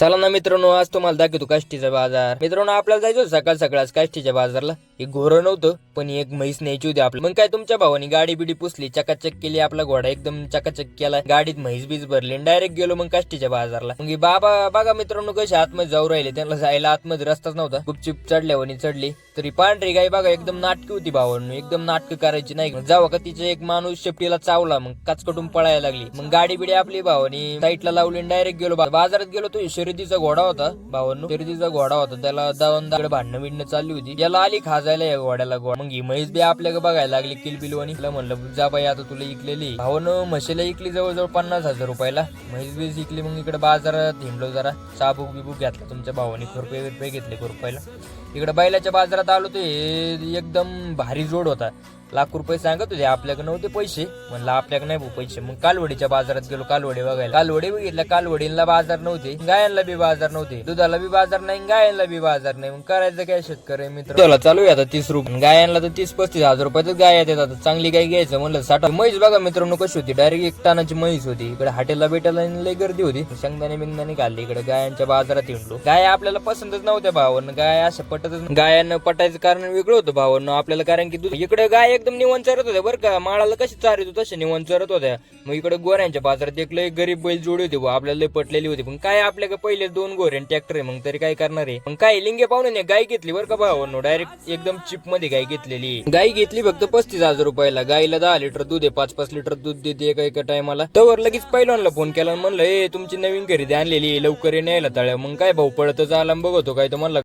चला ना मित्रांनो आज तुम्हाला दाखवतो काष्टीचा बाजार. मित्रांनो आपल्याला जायचं सकाळ सकाळ सकाळच काष्टीच्या बाजारला. एक घोरं नव्हतं पण एक म्हैस न्यायची होती आपलं मग काय तुमच्या भावानी गाडी बिडी पुसली चकाचक केली आपला घोडा एकदम चकाचक केला. गाडीत म्हैस बीज भरली डायरेक्ट गेलो मग काष्टीच्या बाजारला. मग बाबा बघा मित्रांनो कसे आतमध्ये जाऊ राहिले. त्यांना जायला आतमध्ये रस्ताच नव्हता. गुपचिप चढल्यावर चढली. तरी पांढरी गाय बघा एकदम नाटकी होती भावांनो. एकदम नाटक करायची नाही. जावा का तिचे एक माणूस शेपटीला चावला मग काचकटून पळायला लागली. मग गाडी बिडी आपली भावानी साईडला लावली डायरेक्ट गेलो. बा- बाजारात गेलो तो शर्यतीचा घोडा होता भावांनो. शर्यतीचा घोडा होता. त्याला दावून दाकडे भांडणं बिडणं चालली होती. याला आली खाजायला या घोड्याला घोडा. मग ही म्हैस बी आपल्याला बघायला लागली किलबिलवानी तिला म्हणलं जा बाई आता तुला इकलेली. भावानं म्हशीला इकली जवळजवळ पन्नास हजार रुपयाला. म्हैस बीस इकली मग इकडे बाजारात हिंडलो जरा. साबूक बिबूक घेतला तुमच्या भावानी. खुरपे बिरपे घेतले खुरपायला. इकडे बैलाच्या बाजारात आलो ते एकदम भारी जोड होता. लाख रुपये सांगत होते आपल्याकडे नव्हते पैसे. म्हणलं आपल्याकडे नाही भाऊ पैसे. मग कालवडीच्या बाजारात गेलो कालवडे बघायला. कालवडे बघितलं कालवडीला बाजार नव्हते गायांना बी बाजार नव्हते. दुधाला बी बाजार नाही गायांना बी बाजार नाही. मग करायचं काय शेतकरी मित्र? त्याला चालू आहे आता तीस रुपये. गायांना तर तीस पस्तीस हजार रुपयातच गाय येतात. चांगली गाय घ्यायचं म्हणलं साठ म्हैस बघा मित्रांनो कशी होती. डायरेक्ट एक टानाची म्हैस होती. इकडे हॉटेलला भेटायला लई गर्दी होती. शेंगदाणे बिंगदाणे घालली इकडे गायांच्या बाजारात हिंडलो गाय आपल्याला पसंतच नव्हत्या भावानं. गाय अशा पट नाही. गायांना पटायचं कारण वेगळं होतं भावानं. आपल्याला कारण की दूध इकडे गाय एकदम निवंत चरत होत्या बरं का. माळाला कशी चारित होत तसे निवंत चरत होत्या. मग इकडे गोऱ्यांच्या बाजारात एक लय गरीब बैल जोडी होती बा आपल्याला लय पटलेली होती. पण काय आपल्याकडे पहिले दोन गोरे ट्रॅक्टर आहे मग तरी काय करणार आहे? मग काय लिंगे पाहुणे गाय घेतली बरं का भावांनो. डायरेक्ट एकदम चिपमध्ये गाय घेतलेली. गाय घेतली फक्त पस्तीस हजार रुपयाला. गायला दहा लिटर दूध आहे पाच पाच लिटर दूध देते एका एका टायमाला तवर लगेच पहिल्यांदा फोन केला म्हणलं ए तुमची नवीन खरेदी आणलेली लवकर येण्याला न्यायला तळ्या. मग काय भाऊ पडतच आला आणि बघतो काय तर म्हणलं